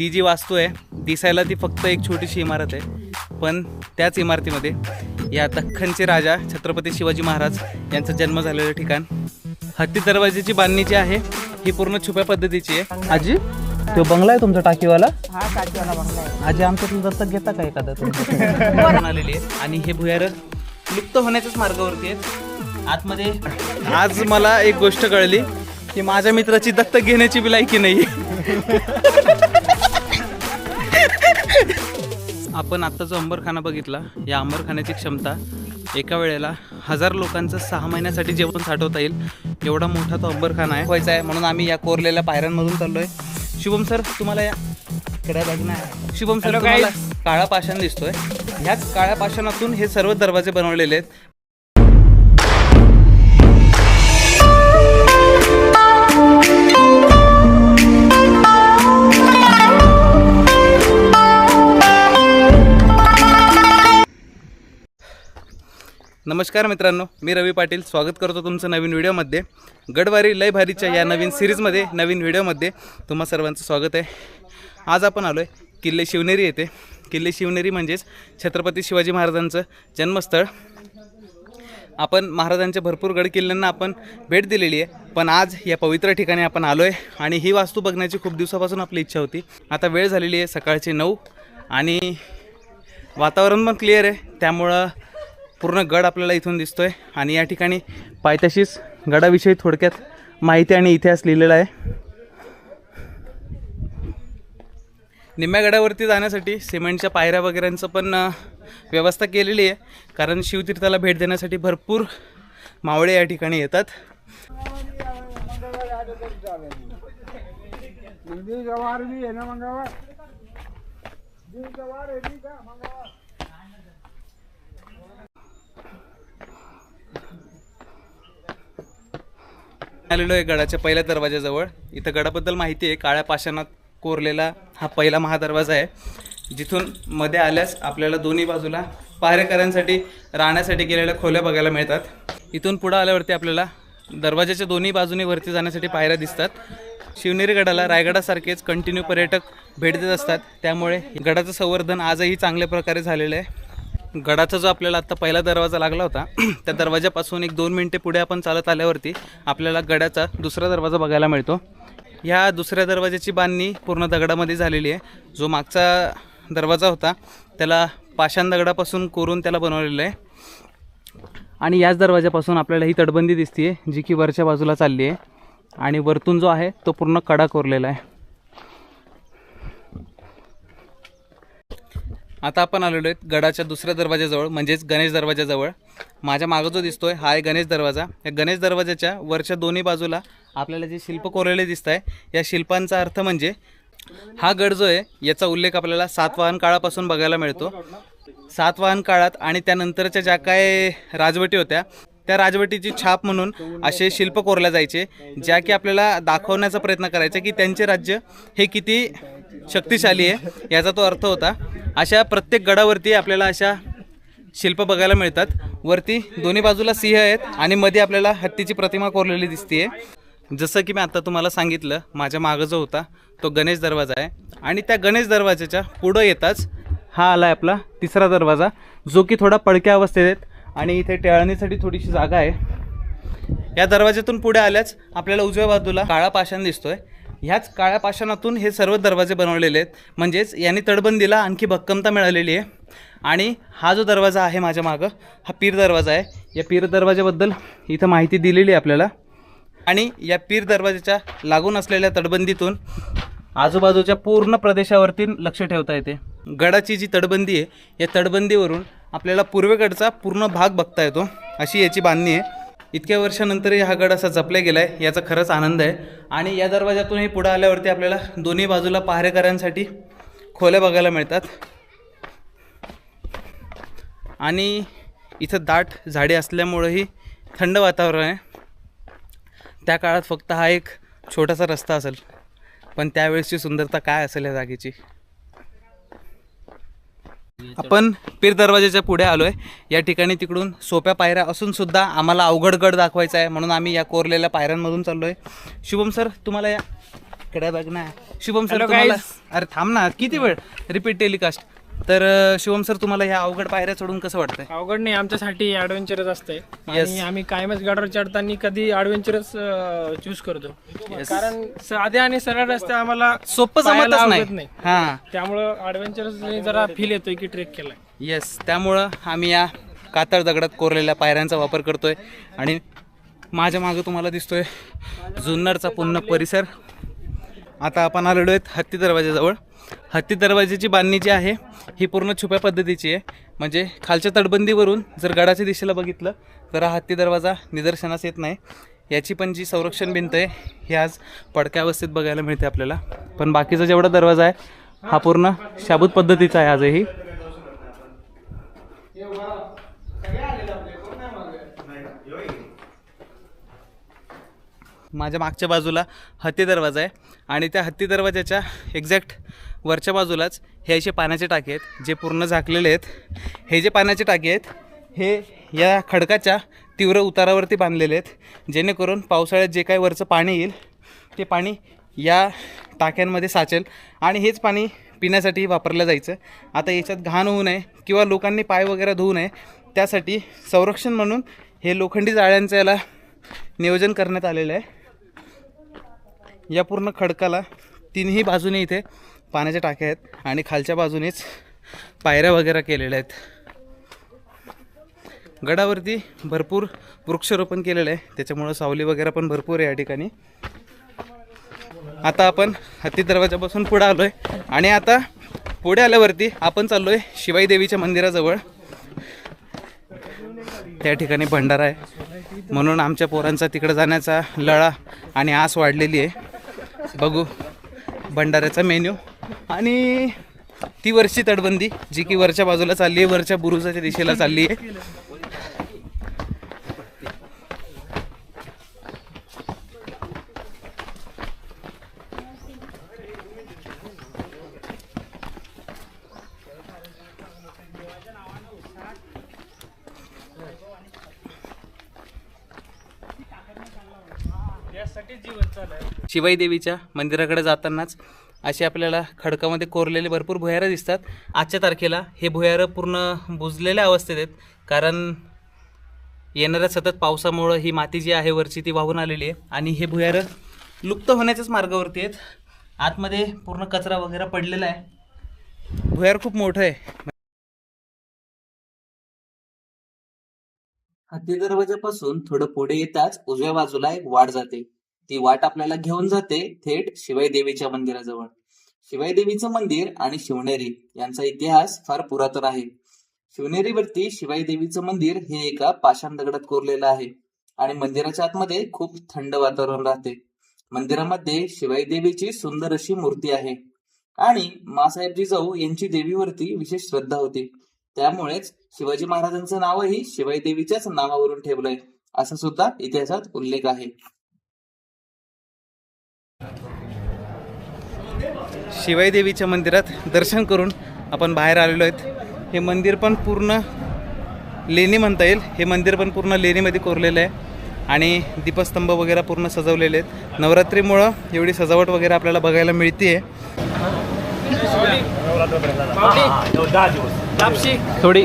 ती जी वास्तू आहे दिसायला ती फक्त एक छोटीशी इमारत आहे. पण त्याच इमारतीमध्ये या दख्खनचे राजा छत्रपती शिवाजी महाराज यांचा जन्म झालेलं ठिकाण हत्ती दरवाजेची बांधणी जी आहे ही पूर्ण छुप्या पद्धतीची आहे. आजी तो बंगला आहे तुमचा टाकीवाला? हा टाकीवाला बंगला आहे. आजी आमच्यातून दत्तक घेता का एखादा तुम्ही? आलेली आहे. आणि हे भुयार लुप्त होण्याच्याच मार्गावरती आहेत. आतमध्ये आज मला एक गोष्ट कळली की माझ्या मित्राची दत्तक घेण्याची बी लायकी नाही आपण आत्ता जो अंबरखाना बघितला या अंबरखान्याची क्षमता एका वेळेला हजार लोकांचं सहा महिन्यासाठी जेवण साठवता येईल. एवढा मोठा तो अंबरखाना आहे. व्हायचा आहे. म्हणून आम्ही या कोरलेल्या पायऱ्यांमधून चाललोय. शुभम सर तुम्हाला या कडे बघ ना. शुभम सर काळा पाषाण दिसतोय. ह्याच काळ्या पाषाणातून हे सर्व दरवाजे बनवलेले आहेत. नमस्कार मित्रांनो मी रवी पाटील. स्वागत करतो तुमचं नवीन व्हिडिओमध्ये. गडवारी लय भारीच्या या नवीन सिरीजमध्ये नवीन व्हिडिओमध्ये तुम्हा सर्वांचं स्वागत आहे. आज आपण आलो आहे किल्ले शिवनेरी येथे. किल्ले शिवनेरी म्हणजेच छत्रपती शिवाजी महाराजांचं जन्मस्थळ. आपण महाराजांच्या भरपूर गड किल्ल्यांना आपण भेट दिलेली आहे पण आज या पवित्र ठिकाणी आपण आलो आहे आणि ही वास्तू बघण्याची खूप दिवसापासून आपली इच्छा होती. आता वेळ झालेली आहे सकाळचे नऊ आणि वातावरण पण क्लिअर आहे त्यामुळं पूर्ण गड आपल्याला इथून दिसतोय आणि या ठिकाणी पायथ्याशीच गडाविषयी थोडक्यात माहिती आणि इतिहास लिहिलेला आहे निम्म्या गडावरती जाण्यासाठी सिमेंटच्या पायऱ्या वगैरेंचं पण व्यवस्था केलेली आहे कारण शिवतीर्थाला भेट देण्यासाठी भरपूर मावळे या ठिकाणी येतात गवार बी आहे ना मंगळवार गवार आहे का मंगळवार आलेलो आहे गडाच्या पहिल्या दरवाजाजवळ इथं गडाबद्दल माहिती आहे. काळ्या पाषाणात कोरलेला हा पहिला महादरवाजा आहे. जिथून मध्ये आल्यास आपल्याला दोन्ही बाजूला पहारेकऱ्यांसाठी राहण्यासाठी गेलेल्या खोल्या बघायला मिळतात. इथून पुढं आल्यावरती आपल्याला दरवाजाच्या दोन्ही बाजूनी वरती जाण्यासाठी पायऱ्या दिसतात. शिवनेरी गडाला रायगडासारखेच कंटिन्यू पर्यटक भेट देत असतात. त्यामुळे गडाचं संवर्धन आजही चांगल्या प्रकारे झालेलं आहे. गडाचा जो आपल्याला आत्ता पहिला दरवाजा लागला होता त्या दरवाजापासून एक दोन मिनटे पुढे आपण चालत आल्यावरती आपल्याला गडाचा दुसरा दरवाजा बघायला मिळतो. ह्या दुसऱ्या दरवाजाची बांधणी पूर्ण दगडामध्ये झालेली आहे. जो मागचा दरवाजा होता त्याला पाषाण दगडापासून कोरून त्याला बनवलेलं आहे. आणि याच दरवाजापासून आपल्याला ही तटबंदी दिसते जी की वरच्या बाजूला चालली आहे. आणि वरतून जो आहे तो पूर्ण कडा कोरलेला आहे. आता आपण आलेलो आहेत गडाच्या दुसऱ्या दरवाजाजवळ म्हणजेच गणेश दरवाजाजवळ माझ्या मागं जो दिसतोय हा आहे गणेश दरवाजा. या गणेश दरवाजाच्या वरच्या दोन्ही बाजूला आपल्याला जे शिल्प कोरलेले दिसत आहे या शिल्पांचा अर्थ म्हणजे हा गड जो आहे याचा उल्लेख आपल्याला सातवाहन काळापासून बघायला मिळतो. सातवाहन काळात आणि त्यानंतरच्या ज्या काय राजवटी होत्या त्या राजवटीची छाप म्हणून असे शिल्प कोरल्या जायचे ज्या की आपल्याला दाखवण्याचा प्रयत्न करायचा की त्यांचे राज्य हे किती शक्तिशाली आहे. याचा तो अर्थ होता अशा प्रत्येक गडावरती आपल्याला अशा शिल्प बघायला मिळतात. वरती दोन्ही बाजूला सिंह आहेत आणि मध्ये आपल्याला हत्तीची प्रतिमा कोरलेली दिसते जसं की मी आता तुम्हाला सांगितलं माझ्या मागं जो होता तो गणेश दरवाजा आहे. आणि त्या गणेश दरवाजाच्या पुढं येताच हा आला आहे आपला तिसरा दरवाजा जो की थोडा पडक्या अवस्थेत आहेत आणि इथे टेळणीसाठी थोडीशी जागा आहे. या दरवाज्यातून पुढे आल्याच आपल्याला उजव्या बाजूला काळा पाषाण दिसतोय. ह्याच काळ्या पाषाणातून हे सर्व दरवाजे बनवलेले आहेत. म्हणजेच यांनी तडबंदीला आणखी भक्कमता मिळालेली आहे. आणि हा जो दरवाजा आहे माझ्या मागं हा पीर दरवाजा आहे. या पीर दरवाजाबद्दल इथं माहिती दिलेली आहे आपल्याला. आणि या पीर दरवाजाच्या लागून असलेल्या तटबंदीतून आजूबाजूच्या पूर्ण प्रदेशावरती लक्ष ठेवता येते. गडाची जी तटबंदी आहे या तटबंदीवरून आपल्याला पूर्वेकडचा पूर्ण भाग बघता येतो. अशी याची बांधणी आहे. इतक्या वर्षानंतरही हा गड असा जपला गेला आहे याचा खरंच आनंद आहे. आणि या दरवाजातूनही पुढं आल्यावरती आपल्याला दोन्ही बाजूला पहारेकऱ्यांसाठी खोल्या बघायला मिळतात. आणि इथं दाट झाडे असल्यामुळंही थंड वातावरण आहे. त्या काळात फक्त हा एक छोटासा रस्ता असेल पण त्यावेळेसची सुंदरता काय असेल या जागेची? आपण पीर दरवाजाच्या पुढे आलो आहे या ठिकाणी तिकडून सोप्या पायऱ्या असून सुद्धा आम्हाला अवघड गड दाखवायचा आहे म्हणून आम्ही या कोरलेल्या पायऱ्यांमधून चाललो आहे शुभम सर तुम्हाला या इकडे बघ ना शुभम सर तुम्हाला. अरे थांब ना किती वेळ? रिपीट टेलिकास्ट तर अं, शुभम सर तुम्हाला ह्या अवघड पायऱ्या चढून कसं वाटतंय? अवघड नाही आमच्यासाठी ॲडव्हेंचरच असते Yes. आम्ही कायमच गडावर चढताना कधी ॲडव्हेंचरच चूज करतो. कारण साध्या आणि सरळ रस्ते आम्हाला सोपं पायाला जमतच नाही. हा. त्यामुळं ॲडव्हेंचरच जरा फील येतोय की ट्रेक केलाय. येस त्यामुळं आम्ही या कातळ दगडात कोरलेल्या पायऱ्यांचा वापर करतोय. आणि माझ्या मागं तुम्हाला दिसतोय जुन्नरचा पूर्ण परिसर. आता आपण आलेलो आहेत हत्ती दरवाजाजवळ. हत्ती दरवाजेची बांधणी जी आहे ही पूर्ण छुप्या पद्धतीची आहे. म्हणजे खालच्या तटबंदीवरून जर गडाच्या दिशेला बघितलं तर हा हत्ती दरवाजा निदर्शनास येत नाही. याची पण जी संरक्षण भिंत आहे ही आज पडक्या अवस्थेत बघायला मिळते आपल्याला. पण बाकीचा जेवढा दरवाजा आहे हा पूर्ण शाबूत पद्धतीचा आहे आजही. माझ्या मागच्या बाजूला हत्ती दरवाजा आहे. आणि त्या हत्ती दरवाजाच्या एक्झॅक्ट वरच्या बाजूलाच हे असे पाण्याचे टाके आहेत जे पूर्ण झाकलेले आहेत. हे जे पाण्याचे टाके आहेत हे या खडकाच्या तीव्र उतारावरती बांधलेले आहेत. जेणेकरून पावसाळ्यात जे काही वरचं पाणी येईल ते पाणी या टाक्यांमध्ये साचेल. आणि हेच पाणी पिण्यासाठी वापरलं जायचं. आता याच्यात घाण होऊ नये किंवा लोकांनी पाय वगैरे धुवू नये त्यासाठी संरक्षण म्हणून हे लोखंडी जाळ्यांचं याला नियोजन करण्यात आलेलं आहे. या पूर्ण खडकाला तिन्ही बाजूने इथे पाण्याच्या टाक्या आहेत आणि खालच्या बाजूनेच पायऱ्या वगैरे केलेल्या आहेत. गडावरती भरपूर वृक्षारोपण केलेलं आहे. त्याच्यामुळं सावली वगैरे पण भरपूर आहे या ठिकाणी. आता आपण हत्ती दरवाजापासून पुढे आलो आहे आणि आता पुढे आल्यावरती आपण चाललो आहे शिवाई देवीच्या मंदिराजवळ. त्या ठिकाणी भंडारा आहे. म्हणून आमच्या पोरांचा तिकडं जाण्याचा लळा आणि आस वाढलेली आहे. बघू भंडाऱ्याचा मेन्यू. आणि ती वरची तटबंदी जी की वरच्या बाजूला चालली आहे वरच्या बुरुजाच्या दिशेला चालली आहे. शिवाई देवीच्या मंदिराकडे जातानाच असे आपल्याला खडकामध्ये कोरलेले भरपूर भुयारं दिसतात. आजच्या तारखेला हे भुयारं पूर्ण बुजलेल्या अवस्थेत आहेत. कारण येणाऱ्या सतत पावसामुळं ही माती जी आहे वरची ती वाहून आलेली आहे आणि हे भुयारं लुप्त होण्याच्याच मार्गावरती आहेत. आतमध्ये पूर्ण कचरा वगैरे पडलेला आहे. भुयार खूप मोठं आहे. हत्ती दरवाजापासून थोडं पुढे येताच उजव्या बाजूला एक वाढ जाते. ती वाट आपल्याला घेऊन जाते थेट शिवाई देवीच्या मंदिराजवळ. शिवाई देवीचं मंदिर आणि शिवनेरी यांचा इतिहास फार पुरातन आहे. शिवनेरीवरती शिवाई देवीचं मंदिर हे एका पाषाण दगडात कोरलेलं आहे आणि मंदिराच्या आतमध्ये खूप थंड वातावरण राहते. मंदिरामध्ये शिवाई देवीची सुंदर अशी मूर्ती आहे आणि मासाहेब जिजाऊ यांची देवीवरती विशेष श्रद्धा होती. त्यामुळेच शिवाजी महाराजांचं नावही शिवाई देवीच्याच नावावरून ठेवलंय असा सुद्धा इतिहासात उल्लेख आहे. शिवाई देवीच्या मंदिरात दर्शन करून आपण बाहेर आलेलो आहेत. हे मंदिर पण पूर्ण लेणी म्हणता येईल. हे मंदिर पण पूर्ण लेणीमध्ये कोरलेलं आहे. आणि दीपस्तंभ वगैरे पूर्ण सजवलेले आहेत. नवरात्रीमुळं एवढी सजावट वगैरे आपल्याला बघायला मिळते थोडी.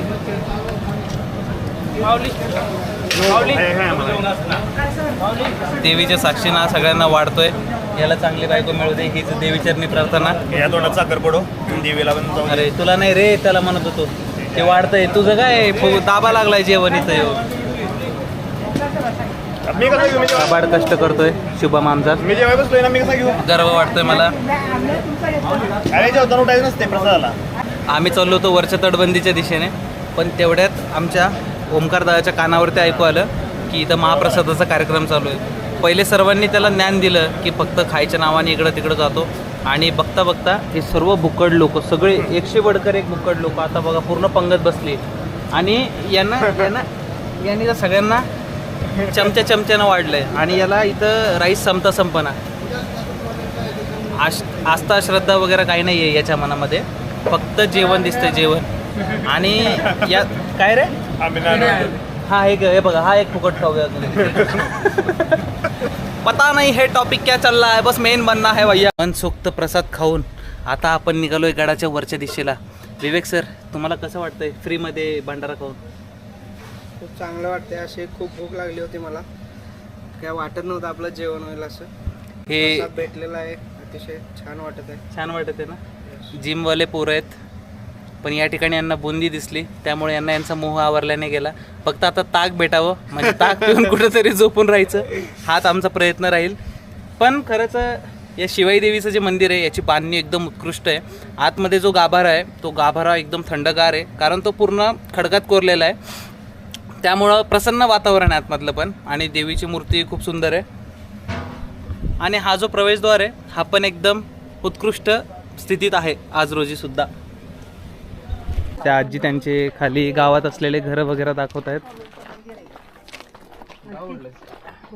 देवीच्या साक्षीनं सगळ्यांना वाढतोय. याला चांगली बायको मिळू दे हीच देवीचरणी प्रार्थना. या तोंडात साखर पडो देवीला पण अरे तुला नाही रे त्याला म्हणत होतो. ते वाढतंय. तुझं काय? फु- दाबा लागलाय जेवण इथं येऊ मी कसं घेऊ मी जेव्हा- काबाड कष्ट करतोय शुभम आमचा मी जेव्हा बसलोय ना मी कसं घेऊ? गर्व वाटतोय मला. अरे जेवताना उठायचं नसते प्रसादाला. आम्ही चाललो होतो वरच्या तटबंदीच्या दिशेने पण तेवढ्यात आमच्या ओंकारदादाच्या कानावरती ऐकू आलं की इथं महाप्रसादाचा कार्यक्रम चालू आहे. पहिले सर्वांनी त्याला ज्ञान दिलं की फक्त खायच्या नावाने इकडं तिकडं जातो. आणि बघता बघता हे सर्व बुक्कड लोक सगळे एकशे बडकर एक बुक्कड लोक आता बघा पूर्ण पंगत बसली. आणि यांना यांना यांनी सगळ्यांना चमच्या चमच्यानं वाढलंय. आणि याला इथं राईस संपता संपना. आश आस्था श्रद्धा वगैरे काही नाही आहे याच्या मनामध्ये. फक्त जेवण दिसतंय जेवण. आणि या काय रे? हा एक हे बघा हा एक फुकट खाऊया. पता नाही है टॉपिक क्या चल रहा है बस मेन बनना है भैया। मनसोक्त प्रसाद खाऊन आता आपण निघालोय गडाच्या वरच्या दिशेला. विवेक सर तुम्हाला कसं वाटतंय? फ्रीमध्ये भंडारा खाऊन? खूप चांगलं वाटतंय. असे खूप भूक लागली होती मला. काय वाटत नव्हतं आपलं जेवण होईल असं. हे भेटलेला आहे. अतिशय छान वाटत आहे छान वाटत आहे ना जिमवाले पोरं आहेत. पण या ठिकाणी यांना बुंदी दिसली. त्यामुळे यांना यांचा मोह आवरल्याने गेला. फक्त आता ताक भेटावं. म्हणजे ताक पिऊन कुठंतरी झोपून राहायचं. हाच आमचा प्रयत्न राहील. पण खरंच या शिवाई देवीचं जे मंदिर आहे याची बांधणी एकदम उत्कृष्ट आहे. आतमध्ये जो गाभारा आहे तो गाभारा एकदम थंडगार आहे. कारण तो पूर्ण खडकात कोरलेला आहे. त्यामुळं प्रसन्न वातावरण आहे आतमधलं पण. आणि देवीची मूर्ती खूप सुंदर आहे. आणि हा जो प्रवेशद्वार आहे हा पण एकदम उत्कृष्ट स्थितीत आहे आज रोजी सुद्धा. त्या आजी त्यांचे खाली गावात असलेले घरं वगैरे दाखवत आहेत.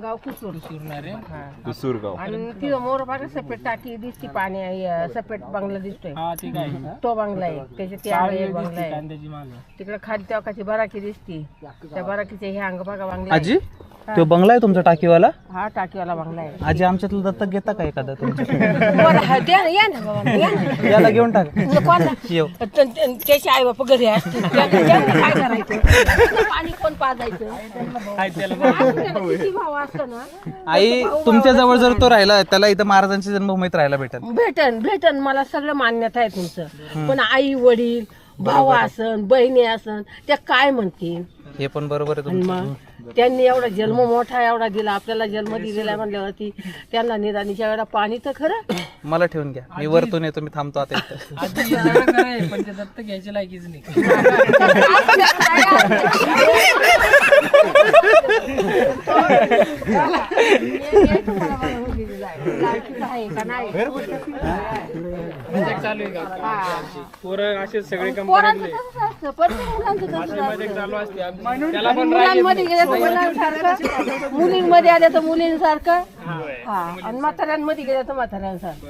गाव कुसूर. आणि ती मोर बघा सफेद टाकी दिसती पाणी आहे, सफेद बंगला दिसतोय. हा ठीक आहे. तो बंगला आहे त्याच्या त्या एक बंगला आहे. तिकडे खाली तेव्हा बराकी दिसती. त्या बराकीचे हे अंग बघा बंगला. आजी? तो बंगला आहे तुमचा टाकीवाला? हा टाकीवाला बंगला आहे. आजी आमच्यातलं दत्तक घेता का एखादा तुमच्या बरं, हा, द्या ना, या ना बाबा, या ना. याला घेऊन टाक. तुला कोणला? येऊ. त- त- त्याचे आई बाप घरी असतील. त्या- त्यांना काय करायचं? त्याचं पाणी कोण पाजायचं? आपल्याला किती भाव असतो ना? आई तुमच्या जवळ जर तो राहिला त्याला इथं महाराजांच्या जन्मभूमीत राहायला भेटेल. भेटन भेटन. मला सगळं मान्यता आहे तुमचं. पण आई वडील भाऊ असन बहिणी असन त्या काय म्हणतील? हे पण बरोबर आहे आणि तुमचं. मग? त्यांनी एवढा जन्म मोठा एवढा दिला आपल्याला जन्म दिलेला म्हणल्यावरती त्यांना निदानीच्या वेळेला पाणी तर खरं. मला ठेवून घ्या. मी वरतून येतो मी थांबतो आता इथं. आधी सगळं खरं आहे, पण ते दत्त घ्यायची लायकीच नाही. चालू आहे का पोरं असे सगळे पोरांचं तसंच असतं, प्रत्येक मुलांचं तसंच असतं. चालू असते. आमची. त्याला पण मुलांमध्ये गेलं तर मुलांसारखं मुलींमध्ये आल्या तर मुलींसारखं. हा. आणि म्हाताऱ्यांमध्ये गेलं तर म्हाताऱ्यांसारखं.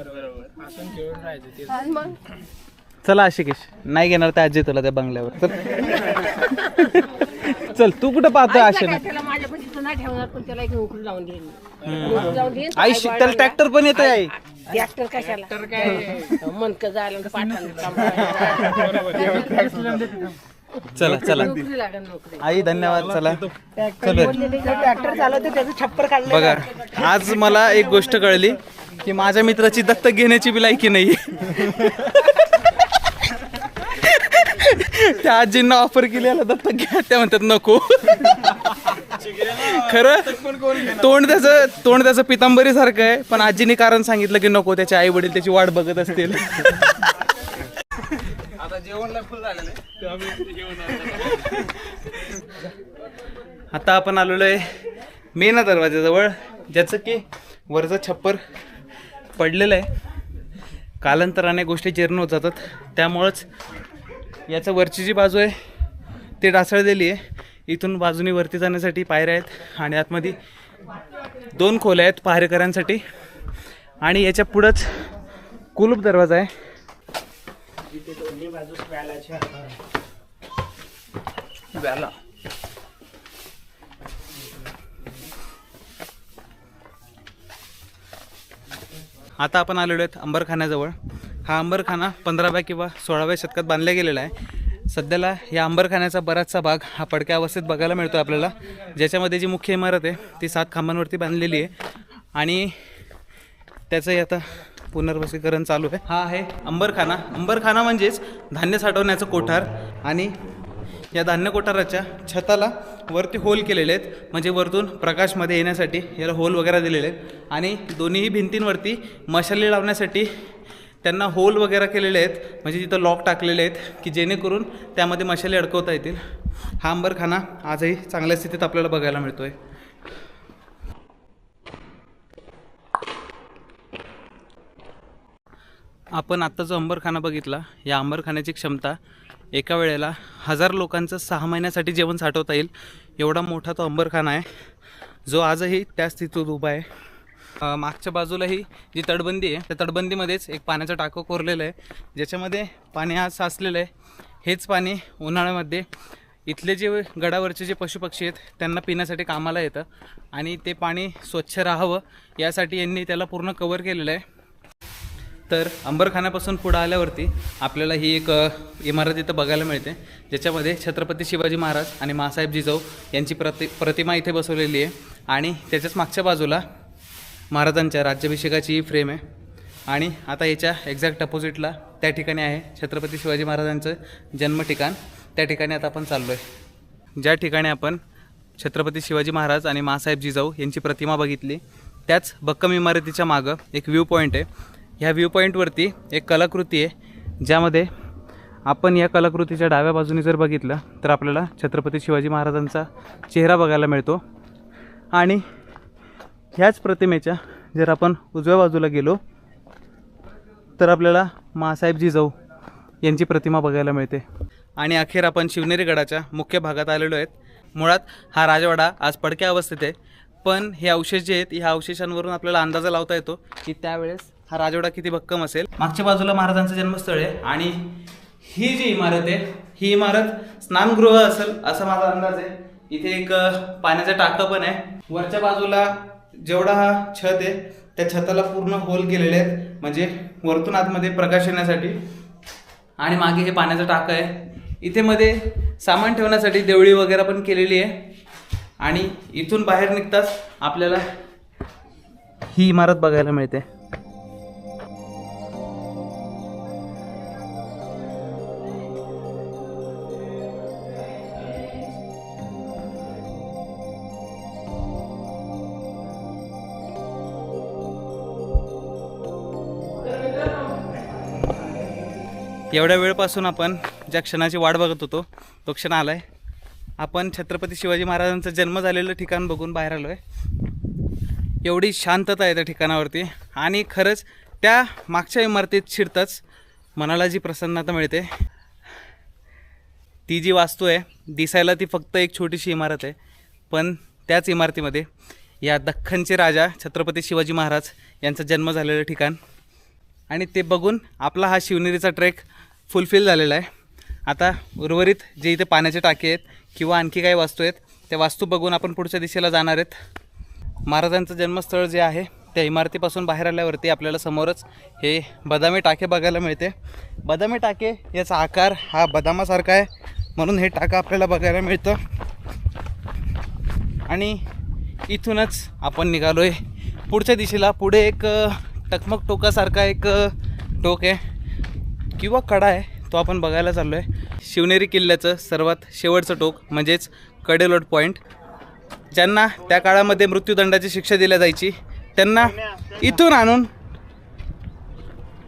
आणि मग? चला आशिकेश नाही घेणार त्या आजी तुला त्या बंगल्यावर. चल. चल तू कुठं पाहतोय आईला आशेने? काय त्याला माझ्यापाशी तर नाही ठेवणार पण त्याला एक नोकरी लावून देईन नोकरी लावून देईन. आई त्याला ट्रॅक्टर पण येत आहे जायला पाठायला चला चला. नोकरी लागेल नोकरी. आई धन्यवाद चला. ट्रॅक्टर चालवते त्याचं छप्पर काढलं बघा आज मला एक गोष्ट कळली की माझ्या मित्राची दत्तक घेण्याची बी लायकी नाही त्या आजींना ऑफर केली याला दत्तक घ्या त्या म्हणतात नको. खरं तोंड त्याचं तोंड त्याचं पितांबरी सारखं आहे पण आजीने कारण सांगितलं की नको त्याचे आई वडील त्याची वाट बघत असतील. आता आता आपण आलेलो आहे मेना दरवाजाजवळ ज्याचं की वरचं छप्पर पडलेलं आहे. कालांतराने गोष्टी जीर्ण होत जातात. त्यामुळंच याचं वरची जी बाजू आहे ती ढासळलेली आहे. इथून बाजूनी वरती जाण्यासाठी पायऱ्या आहेत आणि आतमध्ये दोन खोल्या आहेत पहारेकऱ्यांसाठी आणि याच्या पुढंच कुलूप दरवाजा आहे. व्याला आता आपण आलेलो आहेत अंबरखान्याजवळ. हा अंबरखाना पंधराव्या किंवा सोळाव्या शतकात बांधला गेलेला आहे. सध्याला या अंबरखान्याचा बराचसा भाग हा पडक्या अवस्थेत बघायला मिळतो आपल्याला. ज्याच्यामध्ये जी मुख्य इमारत आहे ती सात खांबांवरती बांधलेली आहे. आणि त्याचंही आता पुनर्वसीकरण चालू आहे. हा आहे अंबरखाना. अंबरखाना म्हणजेच धान्य साठवण्याचं कोठार आणि या धान्य कोठाराच्या छताला वरती होल केलेले आहेत. म्हणजे वरतून प्रकाशमध्ये येण्यासाठी याला होल वगैरे दिलेले आहेत. आणि दोन्हीही भिंतींवरती मशाली लावण्यासाठी त्यांना होल वगैरे केलेले आहेत. म्हणजे तिथं लॉक टाकलेले आहेत की जेणेकरून त्यामध्ये मशाले अडकवता येतील. हा अंबरखाना आजही चांगल्या स्थितीत आपल्याला बघायला मिळतो आहे आपण आत्ता जो अंबरखाना बघितला या अंबरखान्याची क्षमता एका वेळेला हजार लोकांचं सहा महिन्यासाठी जेवण साठवता येईल एवढा मोठा तो अंबरखाना आहे जो आजही त्या स्थितीत उभा आहे. मागच्या बाजूलाही जी तटबंदी आहे त्या तटबंदीमध्येच एक पाण्याचं टाकं कोरलेलं आहे ज्याच्यामध्ये पाणी आज साचलेलं आहे. हेच पाणी उन्हाळ्यामध्ये इथले जे गडावरचे जे पशुपक्षी आहेत त्यांना पिण्यासाठी कामाला येतं आणि ते पाणी स्वच्छ राहावं यासाठी यांनी त्याला पूर्ण कवर केलेलं आहे. तर अंबरखानापासून पुढं आल्यावरती आपल्याला ही एक इमारत इथं बघायला मिळते. ज्याच्यामध्ये छत्रपती शिवाजी महाराज आणि मासाहेब जिजाऊ यांची प्रति प्रतिमा इथे बसवलेली आहे. आणि त्याच्याच मागच्या बाजूला महाराजांच्या राज्याभिषेकाची ही फ्रेम आहे. आणि आता याच्या एक्झॅक्ट अपोजिटला त्या ठिकाणी आहे छत्रपती शिवाजी महाराजांचं जन्म ठिकाण त्या ठिकाणी आता आपण चाललो आहे ज्या ठिकाणी आपण छत्रपती शिवाजी महाराज आणि मासाहेब जिजाऊ यांची प्रतिमा बघितली त्याच भक्कम इमारतीच्या मागं एक व्ह्यू पॉईंट आहे. ह्या व्ह्यू पॉईंटवरती एक कलाकृती आहे ज्यामध्ये आपण या कलाकृतीच्या डाव्या बाजूने जर बघितलं तर आपल्याला छत्रपती शिवाजी महाराजांचा चेहरा बघायला मिळतो. आणि ह्याच प्रतिमेच्या जर आपण उजव्या बाजूला गेलो तर आपल्याला मासाहेब जिजाऊ यांची प्रतिमा बघायला मिळते. आणि अखेर आपण शिवनेरी गडाच्या मुख्य भागात आलेलो आहेत. मुळात हा राजवाडा आज पडक्या अवस्थेत आहे. पण हे अवशेष जे आहेत ह्या अवशेषांवरून आपल्याला अंदाजा लावता येतो की त्यावेळेस हा राजवाडा किती भक्कम असेल. मागच्या बाजूला महाराजांचं जन्मस्थळ आहे आणि ही जी इमारत आहे ही इमारत स्नानगृह असेल असा माझा अंदाज आहे. इथे एक पाण्याचं टाकं पण आहे. वरच्या बाजूला जेवढा हा छत आहे त्या छताला पूर्ण होल केलेले आहेत. म्हणजे वरतून आतमध्ये प्रकाश येण्यासाठी. आणि मागे हे पाण्याचं टाकं आहे. इथे मध्ये सामान ठेवण्यासाठी देवळी वगैरे पण केलेली आहे. आणि इथून बाहेर निघताच आपल्याला ही इमारत बघायला मिळते. एवढ्या वेळपासून आपण ज्या क्षणाची वाट बघत होतो तो क्षण आला आहे आपण छत्रपती शिवाजी महाराजांचा जन्म झालेलं ठिकाण बघून बाहेर आलो आहे एवढी शांतता आहे त्या ठिकाणावरती आणि खरंच त्या मागच्या इमारतीत शिरताच मनाला जी प्रसन्नता मिळते ती जी वास्तू आहे दिसायला ती फक्त एक छोटीशी इमारत आहे. पण त्याच इमारतीमध्ये या दख्खनचे राजा छत्रपती शिवाजी महाराज यांचा जन्म झालेलं ठिकाण आणि ते बघून आपला हा शिवनेरीचा ट्रेक फुलफिल झालेला आहे. आता उर्वरित जे इथे पाण्याचे टाके आहेत किंवा आणखी काही वास्तू आहेत त्या वास्तू बघून आपण पुढच्या दिशेला जाणार आहेत. महाराजांचं जन्मस्थळ जे आहे त्या इमारतीपासून बाहेर आल्यावरती आपल्याला समोरच हे बदामी टाके बघायला मिळते. बदामी टाके याचा आकार हा बदामासारखा आहे म्हणून हे टाकं आपल्याला बघायला मिळतं. आणि इथूनच आपण निघालो आहे पुढच्या दिशेला पुढे एक टकमक टोकासारखा एक टोक आहे. किंवा कडा आहे तो आपण बघायला चाललो आहे शिवनेरी किल्ल्याचं सर्वात शेवटचं टोक म्हणजेच कडेलोट पॉईंट ज्यांना त्या काळामध्ये मृत्यूदंडाची शिक्षा दिल्या जायची त्यांना इथून आणून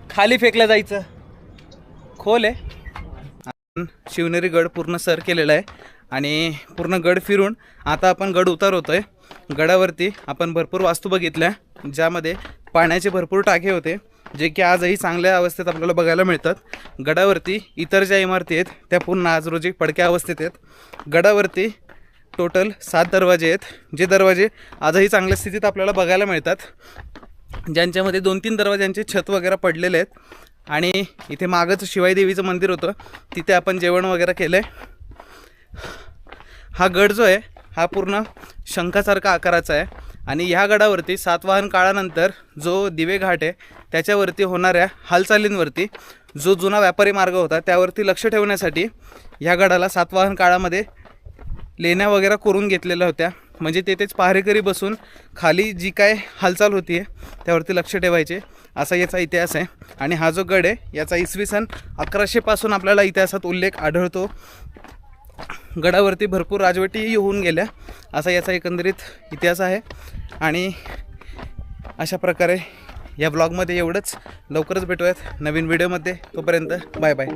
खाली फेकलं जायचं. खोल आहे. आपण शिवनेरी गड पूर्ण सर केलेला आहे आणि पूर्ण गड फिरून आता आपण गड उतार आहे गडावरती आपण भरपूर वास्तू बघितल्या ज्यामध्ये पाण्याचे भरपूर टाके होते जे की आजही चांगल्या अवस्थेत आपल्याला बघायला मिळतात. गडावरती इतर ज्या इमारती आहेत त्या पूर्ण आज रोजी पडक्या अवस्थेत आहेत. गडावरती टोटल सात दरवाजे आहेत जे दरवाजे आजही चांगल्या स्थितीत आपल्याला बघायला मिळतात. ज्यांच्यामध्ये दोन तीन दरवाज्यांचे छत वगैरे पडलेले आहेत आणि इथे मागंच शिवाई देवीचं मंदिर होतं. तिथे आपण जेवण वगैरे केलं आहे हा गड जो आहे हा पूर्ण शंखासारखा आकाराचा आहे. आणि ह्या गडावरती सातवाहन काळानंतर जो दिवे घाट आहे त्याच्यावरती होणाऱ्या हालचालींवरती जो जुना व्यापारी मार्ग होता त्यावरती लक्ष ठेवण्यासाठी ह्या गडाला सातवाहन काळामध्ये लेण्या वगैरे करून घेतलेल्या होत्या. म्हणजे तेथेच पहारेकरी बसून खाली जी काय हालचाल होती आहे त्यावरती लक्ष ठेवायचे. असा याचा इतिहास आहे. आणि हा जो गड आहे याचा इसवी सन अकराशेपासून आपल्याला इतिहासात उल्लेख आढळतो. गडावरती भरपूर राजवटीही होऊन गेल्या. असा याचा एकंदरीत इतिहास आहे. आणि अशा प्रकारे या ब्लॉगमध्ये एवढंच. लवकरच भेटूयात नवीन व्हिडिओमध्ये तोपर्यंत बाय बाय.